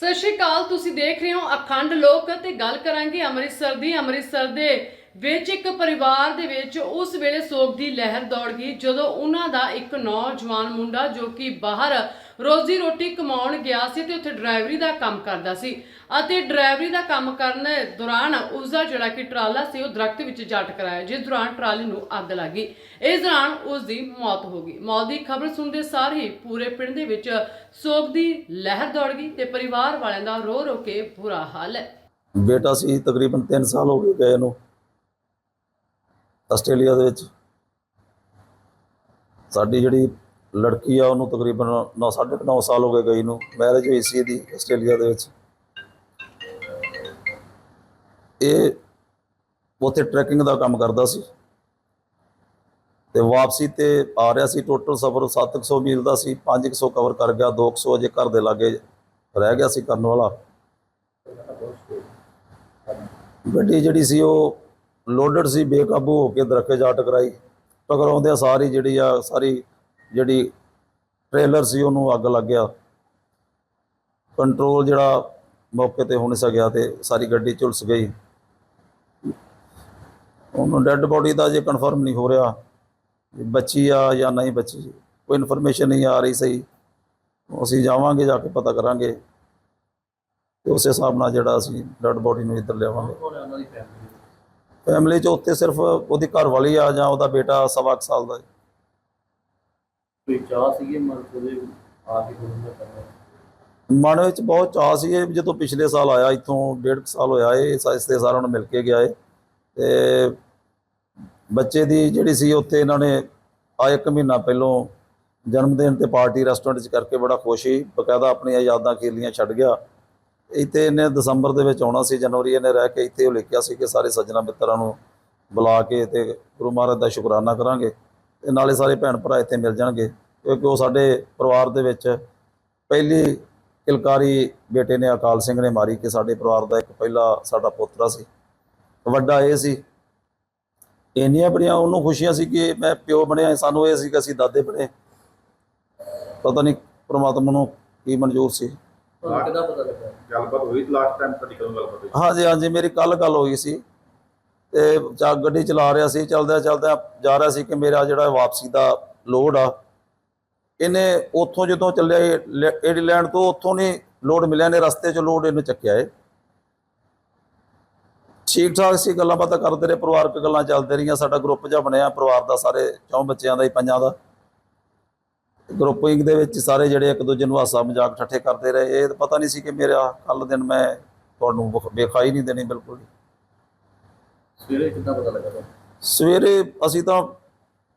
ਸਤਿ ਸ਼੍ਰੀ ਅਕਾਲ, ਤੁਸੀਂ ਦੇਖ ਰਹੇ ਹੋ ਅਖੰਡ ਲੋਕ ਤੇ ਗੱਲ ਕਰਾਂਗੇ ਅੰਮ੍ਰਿਤਸਰ ਦੀ। ਅੰਮ੍ਰਿਤਸਰ ਦੇ ਵਿੱਚ ਇੱਕ ਪਰਿਵਾਰ ਦੇ ਵਿੱਚ ਉਸ ਵੇਲੇ ਸੋਗ ਦੀ ਲਹਿਰ ਦੌੜ ਗਈ ਜਦੋਂ ਉਹਨਾਂ ਦਾ ਇੱਕ ਨੌਜਵਾਨ ਮੁੰਡਾ ਜੋ ਕਿ ਬਾਹਰ ਰੋਜ਼ੀ ਰੋਟੀ ਕਮਾਉਣ ਗਿਆ ਸੀ ਤੇ ਉੱਥੇ ਡਰਾਈਵਰੀ ਦਾ ਕੰਮ ਕਰਦਾ ਸੀ। ਅਤੇ ਡਰਾਈਵਰੀ ਦਾ ਕੰਮ ਕਰਨ ਦੌਰਾਨ ਉਸ ਦਾ ਜਿਹੜਾ ਕਿ ਟਰਾਲਾ ਸੀ, ਉਹ ਦਰਖਤ ਵਿੱਚ ਜਾ ਟਕਰਾਇਆ ਜਿਸ ਦੌਰਾਨ ਟਰਾਲੇ ਨੂੰ ਅੱਗ ਲੱਗੀ ਇਸ ਦੌਰਾਨ ਉਸ ਦੀ ਮੌਤ ਹੋ ਗਈ। ਮੌਤ ਦੀ ਖਬਰ ਸੁਣਦੇ ਸਾਰ ਹੀ ਪੂਰੇ ਪਿੰਡ ਦੇ ਵਿੱਚ ਸੋਗ ਦੀ ਲਹਿਰ ਦੌੜ ਗਈ ਤੇ ਪਰਿਵਾਰ ਵਾਲਿਆਂ ਦਾ ਰੋ ਰੋ ਕੇ ਬੁਰਾ ਹਾਲ ਹੈ। ਬੇਟਾ ਸੀ, ਤਕਰੀਬਨ 3 ਸਾਲ ਹੋ ਗਏ ਗਏ ਨੂੰ। ਆਸਟ੍ਰੇਲੀਆ ਦੇ ਵਿੱਚ। ਸਾਡੀ ਜਿਹੜੀ ਲੜਕੀ ਆ ਉਹਨੂੰ ਤਕਰੀਬਨ 9 9.5 ਸਾਲ ਹੋ ਗਏ ਗਈ ਨੂੰ। ਮੈਰਿਜ ਹੋਈ ਸੀ ਇਹਦੀ ਆਸਟ੍ਰੇਲੀਆ ਦੇ ਵਿੱਚ। ਇਹ ਉੱਥੇ ਟਰੈਕਿੰਗ ਦਾ ਕੰਮ ਕਰਦਾ ਸੀ। ਤੇ ਵਾਪਸੀ ਤੇ ਆ ਰਿਹਾ ਸੀ। ਟੋਟਲ ਸਫ਼ਰ 700 ਮੀਲ ਦਾ ਸੀ। 500 ਕਵਰ ਕਰ ਗਿਆ। 200 ਅਜੇ ਘਰ ਦੇ ਲਾਗੇ ਰਹਿ ਗਿਆ ਸੀ ਕਰਨ ਵਾਲਾ। ਗੱਡੀ ਜਿਹੜੀ ਸੀ ਉਹ ਲੋਡਡ ਸੀ, ਬੇਕਾਬੂ ਹੋ ਕੇ ਦਰਖਤ ਜਾ ਟਕਰਾਈ ਟਕਰਾਉਂਦਿਆਂ ਸਾਰੀ ਜਿਹੜੀ ਆ, ਸਾਰੀ ਜਿਹੜੀ ਟ੍ਰੇਲਰ ਸੀ, ਉਹਨੂੰ ਅੱਗ ਲੱਗ ਗਿਆ। ਕੰਟਰੋਲ ਜਿਹੜਾ ਮੌਕੇ ਤੇ ਹੋ ਨਹੀਂ ਸਕਿਆ ਤੇ ਸਾਰੀ ਗੱਡੀ ਝੁਲਸ ਗਈ। ਉਹਨੂੰ ਡੈੱਡ ਬੋਡੀ ਦਾ ਜੇ ਕਨਫਰਮ ਨਹੀਂ ਹੋ ਰਿਹਾ ਬੱਚੀ ਆ ਜਾਂ ਨਹੀਂ ਬੱਚੀ। ਕੋਈ ਇਨਫੋਰਮੇਸ਼ਨ ਨਹੀਂ ਆ ਰਹੀ ਸਹੀ। ਅਸੀਂ ਜਾਵਾਂਗੇ, ਜਾ ਕੇ ਪਤਾ ਕਰਾਂਗੇ। ਤੇ ਉਸੇ ਹਿਸਾਬ ਨਾਲ ਜਿਹੜਾ ਅਸੀਂ ਡੈੱਡ ਬੋਡੀ ਨੂੰ ਇੱਧਰ ਲਿਆਵਾਂਗੇ। ਫੈਮਿਲੀ ਚ ਉੱਥੇ ਸਿਰਫ ਉਹਦੀ ਘਰ ਵਾਲੀ ਆ ਜਾਂ ਉਹਦਾ ਬੇਟਾ ਸਵਾ ਕੁ ਸਾਲ ਦਾ ਹੈ। ਕੋਈ ਚਾਹ ਸੀਗੇ ਮਨ ਕੋਲੇ ਆ ਕੇ ਗੁਰੂ ਦਾ ਕਰਨਾ ਮਨ ਵਿੱਚ ਬਹੁਤ ਚਾਅ ਸੀ ਇਹ ਜਦੋਂ ਪਿਛਲੇ ਸਾਲ ਆਇਆ ਇੱਥੋਂ ਡੇਢ ਕੁ ਸਾਲ ਹੋਇਆ ਇਹ ਸਾਇਸ ਤੇ ਸਾਰਿਆਂ ਨੂੰ ਮਿਲ ਕੇ ਗਿਆ ਏ। ਤੇ ਬੱਚੇ ਦੀ ਜਿਹੜੀ ਸੀ ਉੱਥੇ ਇਹਨਾਂ ਨੇ ਆ ਇੱਕ ਮਹੀਨਾ ਪਹਿਲੋਂ ਜਨਮ ਦਿਨ ਤੇ ਪਾਰਟੀ ਰੈਸਟੋਰੈਂਟ 'ਚ ਕਰਕੇ ਬੜਾ ਖੁਸ਼ ਸੀ। ਬਕਾਇਦਾ ਆਪਣੀਆਂ ਯਾਦਾਂ ਖੇਲੀਆਂ ਛੱਡ ਗਿਆ। ਇੱਥੇ ਇਹਨੇ ਦਸੰਬਰ ਦੇ ਵਿੱਚ ਆਉਣਾ ਸੀ, ਜਨਵਰੀ ਇਹਨੇ ਰਹਿ ਕੇ ਇੱਥੇ ਉਹ ਲਿਖਿਆ ਸੀ ਕਿ ਸਾਰੇ ਸੱਜਣਾ ਮਿੱਤਰਾਂ ਨੂੰ ਬੁਲਾ ਕੇ ਤੇ ਗੁਰੂ ਮਹਾਰਾਜ ਦਾ ਸ਼ੁਕਰਾਨਾ ਕਰਾਂਗੇ ਤੇ ਨਾਲੇ ਸਾਰੇ ਭੈਣ ਭਰਾ ਇੱਥੇ ਮਿਲ ਜਾਣਗੇ ਕਿਉਂਕਿ ਉਹ ਸਾਡੇ ਪਰਿਵਾਰ ਦੇ ਵਿੱਚ ਪਹਿਲੀ ਕਿਲਕਾਰੀ ਬੇਟੇ ਨੇ ਅਕਾਲ ਸਿੰਘ ਨੇ ਮਾਰੀ ਕਿ ਸਾਡੇ ਪਰਿਵਾਰ ਦਾ ਇੱਕ ਪਹਿਲਾ ਸਾਡਾ ਪੋਤਰਾ ਸੀ। ਵੱਡਾ ਇਹ ਸੀ। ਇੰਨੀਆਂ ਬੜੀਆਂ ਉਹਨੂੰ ਖੁਸ਼ੀਆਂ ਸੀ ਕਿ ਮੈਂ ਪਿਓ ਬਣਿਆ, ਸਾਨੂੰ ਇਹ ਸੀ ਕਿ ਅਸੀਂ ਦਾਦੇ ਬਣੇ। ਪਤਾ ਨਹੀਂ ਪ੍ਰਮਾਤਮਾ ਨੂੰ ਕੀ ਮਨਜ਼ੂਰ ਸੀ। ਤੁਹਾਨੂੰ ਕਿੱਦਾਂ ਪਤਾ ਲੱਗਾ? ਗੱਲਬਾਤ ਹੋਈ ਲਾਸਟ ਟਾਈਮ ਤੁਹਾਡੀ ਕਦੋਂ ਗੱਲਬਾਤ ਹੋਈ? ਹਾਂਜੀ ਹਾਂਜੀ ਮੇਰੀ ਕੱਲ ਗੱਲ ਹੋਈ ਸੀ। ਤੇ ਚਾ ਗੱਡੀ ਚਲਾ ਰਿਹਾ ਸੀ ਚਲਦਿਆਂ ਚਲਦਿਆਂ ਜਾ ਰਿਹਾ ਸੀ ਕਿ ਮੇਰਾ ਜਿਹੜਾ ਵਾਪਸੀ ਦਾ ਲੋਡ ਆ ਇਹਨੇ ਉੱਥੋਂ ਜਦੋਂ ਚੱਲਿਆ ਏਡੀਲੈਂਡ ਤੋਂ ਉੱਥੋਂ ਨਹੀਂ ਲੋਡ ਮਿਲਿਆ ਨੇ ਰਸਤੇ 'ਚ ਲੋਡ ਇਹਨੂੰ ਚੱਕਿਆ ਏ। ਠੀਕ ਠਾਕ ਸੀ ਗੱਲਾਂ ਬਾਤਾਂ ਕਰਦੇ ਰਹੇ ਪਰਿਵਾਰਕ ਗੱਲਾਂ ਚੱਲਦੇ ਰਹੀਆਂ ਸਾਡਾ ਗਰੁੱਪ ਜਿਹਾ ਬਣਿਆ ਪਰਿਵਾਰ ਦਾ ਸਾਰੇ ਚੌਂ ਬੱਚਿਆਂ ਦਾ ਹੀ ਪੰਜਾਂ ਦਾ। ਗਰੁੱਪਿੰਗ ਦੇ ਵਿੱਚ ਸਾਰੇ ਜਿਹੜੇ ਇੱਕ ਦੂਜੇ ਨੂੰ ਹਾਸਾ ਮਜ਼ਾਕ ਠੱਠੇ ਕਰਦੇ ਰਹੇ ਇਹ ਤਾਂ ਪਤਾ ਨਹੀਂ ਸੀ ਕਿ ਮੇਰਾ ਕੱਲ ਦਿਨ ਮੈਂ ਤੁਹਾਨੂੰ ਵਿਖ- ਵਿਖਾਈ ਨਹੀਂ ਦੇਣੀ ਬਿਲਕੁਲ। ਸਵੇਰੇ ਕਿੱਦਾਂ ਪਤਾ ਲੱਗਾ? ਸਵੇਰੇ ਅਸੀਂ ਤਾਂ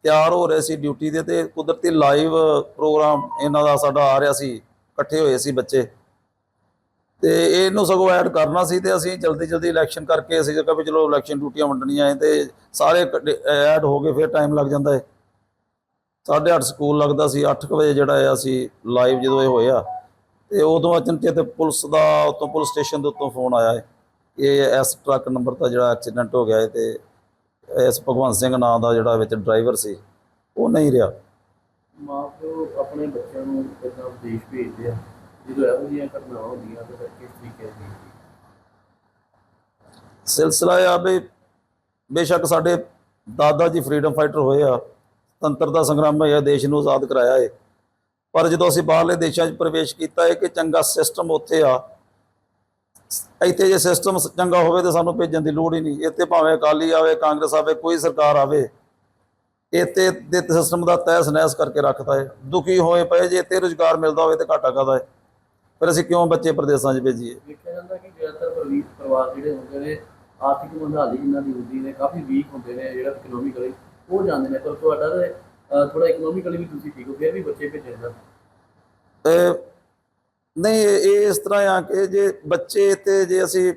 ਤਿਆਰ ਹੋ ਰਹੇ ਸੀ ਡਿਊਟੀ ਦੇ ਤੇ ਕੁਦਰਤੀ ਲਾਈਵ ਪ੍ਰੋਗਰਾਮ ਇਹਨਾਂ ਦਾ ਸਾਡਾ ਆ ਰਿਹਾ ਸੀ ਇਕੱਠੇ ਹੋਏ ਸੀ ਬੱਚੇ ਤੇ ਇਹਨੂੰ ਸਗੋਂ ਐਡ ਕਰਨਾ ਸੀ ਤੇ ਅਸੀਂ ਜਲਦੀ ਜਲਦੀ ਇਲੈਕਸ਼ਨ ਕਰਕੇ ਅਸੀਂ ਕਿਹਾ ਵੀ ਚਲੋ ਇਲੈਕਸ਼ਨ ਡਿਊਟੀਆਂ ਵੰਡਣੀਆਂ ਹੈ ਤੇ ਸਾਰੇ ਐਡ ਹੋ ਗਏ ਫਿਰ ਟਾਈਮ ਲੱਗ ਜਾਂਦਾ ਹੈ 8:30 ਸਕੂਲ ਲੱਗਦਾ ਸੀ 8 ਵਜੇ ਜਿਹੜਾ ਆ ਅਸੀਂ ਲਾਈਵ ਜਦੋਂ ਇਹ ਹੋਇਆ ਤੇ ਉਦੋਂ ਅਚਨਚੇਤ ਪੁਲਿਸ ਦਾ ਉਤੋਂ ਪੁਲਿਸ ਸਟੇਸ਼ਨ ਦੇ ਉੱਤੋਂ ਫੋਨ ਆਇਆ ਹੈ ਇਹ ਐਸ ਟਰੱਕ ਨੰਬਰ ਦਾ ਜਿਹੜਾ ਐਕਸੀਡੈਂਟ ਹੋ ਗਿਆ ਹੈ ਤੇ ਇਸ ਭਗਵੰਤ ਸਿੰਘ ਨਾਂ ਦਾ ਜਿਹੜਾ ਵਿੱਚ ਡਰਾਈਵਰ ਸੀ ਉਹ ਨਹੀਂ ਰਿਹਾ। ਮਾਂ ਪਿਓ ਆਪਣੇ ਬੱਚਿਆਂ ਨੂੰ ਕਿੱਦਾਂ ਵਿਦੇਸ਼ ਭੇਜਦੇ ਆ? ਜਦੋਂ ਇਹੋ ਜਿਹੀਆਂ ਘਟਨਾਵਾਂ ਹੁੰਦੀਆਂ ਤਾਂ ਫਿਰ ਕਿਸ ਤਰੀਕੇ ਦੀ ਸਿਲਸਿਲਾ ਆ ਵੀ ਬੇਸ਼ੱਕ ਸਾਡੇ ਦਾਦਾ ਜੀ ਫਰੀडम ਫਾਈਟਰ ਹੋਏ ਆ ਸੁਤੰਤਰਤਾ ਸੰਗਰਾਮ ਹੋਇਆ, ਦੇਸ਼ ਨੂੰ ਆਜ਼ਾਦ ਕਰਾਇਆ ਹੈ ਪਰ ਜਦੋਂ ਅਸੀਂ ਬਾਹਰਲੇ ਦੇਸ਼ਾਂ 'ਚ ਪ੍ਰਵੇਸ਼ ਕੀਤਾ ਹੈ ਕਿ ਚੰਗਾ ਸਿਸਟਮ ਉੱਥੇ ਆ, ਇੱਥੇ ਜੇ ਸਿਸਟਮ ਚੰਗਾ ਹੋਵੇ ਤਾਂ ਸਾਨੂੰ ਭੇਜਣ ਦੀ ਲੋੜ ਹੀ ਨਹੀਂ। ਇੱਥੇ ਭਾਵੇਂ ਅਕਾਲੀ ਆਵੇ, ਕਾਂਗਰਸ ਆਵੇ, ਕੋਈ ਸਰਕਾਰ ਆਵੇ, ਇੱਥੇ ਦੇ ਸਿਸਟਮ ਦਾ ਤਹਿਸ ਨਹਿਸ ਕਰਕੇ ਰੱਖਦਾ ਹੈ ਦੁਖੀ ਹੋਏ ਪਏ, ਜੇ ਇੱਥੇ ਰੁਜ਼ਗਾਰ ਮਿਲਦਾ ਹੋਵੇ ਤੇ ਘਾਟਾ ਕਾਹਦਾ ਹੈ ਫਿਰ ਅਸੀਂ ਕਿਉਂ ਬੱਚੇ ਪ੍ਰਦੇਸ਼ਾਂ 'ਚ ਭੇਜੀਏ? ਦੇਖਿਆ ਜਾਂਦਾ ਕਿ ਜ਼ਿਆਦਾਤਰ ਪਰਿਵਾਰ ਪਰਿਵਾਰ ਜਿਹੜੇ ਹੁੰਦੇ ਨੇ, ਆਰਥਿਕ ਮੰਦਹਾਲੀ ਜਿਨ੍ਹਾਂ ਦੀ ਹੁੰਦੀ ਨੇ, ਕਾਫੀ ਵੀਕ ਹੁੰਦੇ ਨੇ, ਜਿਹੜਾ ਇਕਨੋਮਿਕਲੀ ਉਹ ਜਾਂਦੇ ਨੇ, ਪਰ ਤੁਹਾਡਾ ਤਾਂ ਥੋੜਾ ਇਕਨੋਮਿਕਲੀ ਵੀ ਤੁਸੀਂ ਠੀਕ ਹੋ, ਫਿਰ ਵੀ ਬੱਚੇ ਭੇਜਣ ਦਾ ਨਹੀਂ, ਇਹ ਇਸ ਤਰ੍ਹਾਂ ਆ ਕਿ ਜੇ ਬੱਚੇ ਤੇ ਜੇ ਅਸੀਂ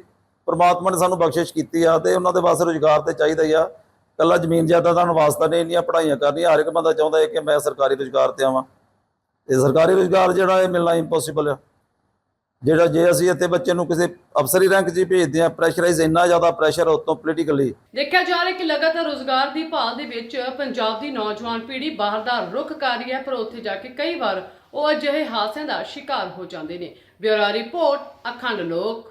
ਪਰਮਾਤਮਾ ਨੇ ਸਾਨੂੰ ਬਖਸ਼ਿਸ਼ ਕੀਤੀ ਆ, ਤੇ ਉਹਨਾਂ ਦੇ ਵਾਸਤੇ ਰੁਜ਼ਗਾਰ ਤੇ ਚਾਹੀਦਾ ਹੀ ਆ। ਕੱਲਾ ਜ਼ਮੀਨ ਜਾਇਦਾਦਾਂ ਨੂੰ ਵਾਸਤਾ ਨਹੀਂ, ਇੰਨੀਆਂ ਪੜ੍ਹਾਈਆਂ ਕਰਨੀਆਂ, ਹਰ ਇੱਕ ਬੰਦਾ ਚਾਹੁੰਦਾ ਹੈ ਕਿ ਮੈਂ ਸਰਕਾਰੀ ਰੁਜ਼ਗਾਰ ਤੇ ਆਵਾਂ। ਤੇ ਸਰਕਾਰੀ ਰੁਜ਼ਗਾਰ ਜਿਹੜਾ ਇਹ ਮਿਲਣਾ ਇੰਪੋਸੀਬਲ ਆ। ਜਿਹੜਾ ਜੇ ਅਸੀਂ ਇੱਥੇ ਬੱਚੇ ਨੂੰ ਕਿਸੇ ਅਫਸਰੀ ਰੈਂਕ 'ਚ ਹੀ ਭੇਜਦੇ ਆ ਪ੍ਰੈਸ਼ਰਾਈਜ਼ ਇੰਨਾ ਜ਼ਿਆਦਾ ਪ੍ਰੈਸ਼ਰ ਉਤੋਂ ਪੋਲੀਟੀਕਲੀ ਦੇਖਿਆ ਜਾ ਰਿਹਾ ਕਿ ਲਗਾਤਾਰ ਰੋਜ਼ਗਾਰ ਦੀ ਭਾਲ ਦੇ ਵਿੱਚ ਪੰਜਾਬ ਦੀ ਨੌਜਵਾਨ ਪੀੜ੍ਹੀ ਬਾਹਰ ਦਾ ਰੁਖ ਕਰ ਰਹੀ ਹੈ, ਪਰ ਉੱਥੇ ਜਾ ਕੇ ਕਈ ਵਾਰ ਉਹ ਅਜਿਹੇ ਹਾਦਸਿਆਂ ਦਾ ਸ਼ਿਕਾਰ ਹੋ ਜਾਂਦੇ ਨੇ। ਬਿਊਰੋ ਰਿਪੋਰਟ, ਅਖੰਡ ਲੋਕ।